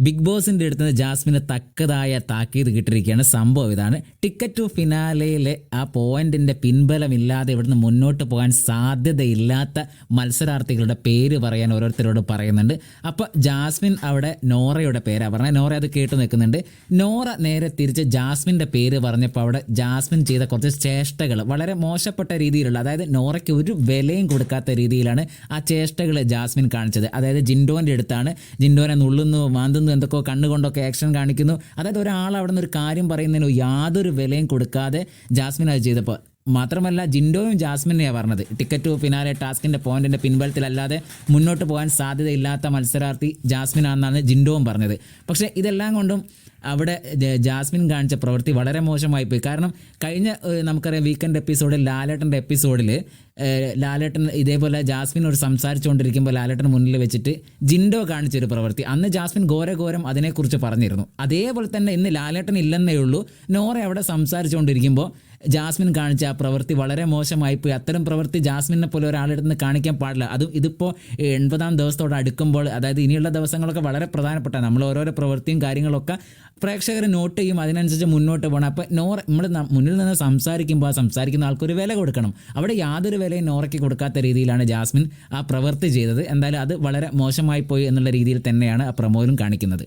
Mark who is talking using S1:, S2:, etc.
S1: Big ബോസിന്റെ അടുത്ത് നിന്ന് ജാസ്മിന് തക്കതായ താക്കീത് കിട്ടിയിരിക്കുകയാണ്. സംഭവം ഇതാണ്. ടിക്കറ്റ് ടു ഫിനാലയിലെ ആ പോയിന്റിന്റെ പിൻബലമില്ലാതെ ഇവിടുന്ന് മുന്നോട്ട് പോകാൻ സാധ്യതയില്ലാത്ത മത്സരാർത്ഥികളുടെ പേര് പറയാൻ ഓരോരുത്തരോട് പറയുന്നുണ്ട്. അപ്പോൾ ജാസ്മിൻ അവിടെ നോറയുടെ പേരാണ് പറഞ്ഞത്. നോറ അത് കേട്ട് നിൽക്കുന്നുണ്ട്. നോറ നേരെ തിരിച്ച് ജാസ്മിന്റെ പേര് പറഞ്ഞപ്പോൾ അവിടെ ജാസ്മിൻ ചെയ്ത കുറച്ച് ചേഷ്ടകൾ വളരെ മോശപ്പെട്ട രീതിയിലുള്ള അതായത് നോറയ്ക്ക് ഒരു വിലയും കൊടുക്കാത്ത രീതിയിലാണ് ആ ചേഷ്ടകൾ ജാസ്മിൻ കാണിച്ചത്. അതായത് ജിൻഡോന്റെ അടുത്താണ്. ജിൻഡോനെ നുള്ളുന്നു മാന്തുന്നു എന്തൊക്കെയോ കണ്ണുകൊണ്ടൊക്കെ ആക്ഷൻ കാണിക്കുന്നു. അതായത് ഒരാൾ അവിടെ നിന്ന് ഒരു കാര്യം പറയുന്നതിന് യാതൊരു വിലയും കൊടുക്കാതെ ജാസ്മിൻ അത് ചെയ്തപ്പോൾ. മാത്രമല്ല ജിൻഡോയും ജാസ്മിനെയാണ് പറഞ്ഞത്. ടിക്കറ്റ് പിന്നാലെ ടാസ്കിന്റെ പോയിന്റിന്റെ പിൻബലത്തിലല്ലാതെ മുന്നോട്ട് പോകാൻ സാധ്യതയില്ലാത്ത മത്സരാർത്ഥി ജാസ്മിനാണെന്നാണ് ജിൻഡോവും പറഞ്ഞത്. പക്ഷേ ഇതെല്ലാം കൊണ്ടും അവിടെ ജാസ്മിൻ കാണിച്ച പ്രവൃത്തി വളരെ മോശമായി പോയി. കാരണം കഴിഞ്ഞ നമുക്കറിയാം വീക്കെൻഡ് എപ്പിസോഡിൽ ലാലേട്ടന്റെ എപ്പിസോഡിൽ ലാലേട്ടൻ ഇതേപോലെ ജാസ്മിൻ ഒരു സംസാരിച്ചുകൊണ്ടിരിക്കുമ്പോൾ ലാലേട്ടൻ മുന്നിൽ വെച്ചിട്ട് ജിൻഡോ കാണിച്ചൊരു പ്രവൃത്തി. അന്ന് ജാസ്മിൻ ഘോരഘോരം അതിനെക്കുറിച്ച് പറഞ്ഞിരുന്നു. അതേപോലെ തന്നെ ഇന്ന് ലാലേട്ടൻ ഇല്ലെന്നേ ഉള്ളൂ. നോറ അവിടെ സംസാരിച്ചുകൊണ്ടിരിക്കുമ്പോൾ ജാസ്മിൻ കാണിച്ച പ്രവൃത്തി വളരെ മോശമായി പോയി. അത്തരം പ്രവൃത്തി ജാസ്മിനെ പോലെ ഒരാളുടെ നിന്ന് കാണിക്കാൻ പാടില്ല. അതും ഇതിപ്പോൾ എൺപതാം ദിവസത്തോട് അടുക്കുമ്പോൾ അതായത് ഇനിയുള്ള ദിവസങ്ങളൊക്കെ വളരെ പ്രധാനപ്പെട്ട നമ്മൾ ഓരോരോ പ്രവൃത്തിയും കാര്യങ്ങളൊക്കെ പ്രേക്ഷകർ നോട്ട് ചെയ്യും അതിനനുസരിച്ച് മുന്നോട്ട് പോകണം. അപ്പോൾ നോർ നമ്മൾ മുന്നിൽ നിന്ന് സംസാരിക്കുമ്പോൾ സംസാരിക്കുന്ന ആൾക്കൊരു വില കൊടുക്കണം. അവിടെ യാതൊരു വിലയും നോറയ്ക്ക് കൊടുക്കാത്ത രീതിയിലാണ് ജാസ്മിൻ ആ പ്രവൃത്തി ചെയ്തത്. എന്തായാലും അത് വളരെ മോശമായി പോയി എന്നുള്ള രീതിയിൽ തന്നെയാണ് ആ പ്രമോദും കാണിക്കുന്നത്.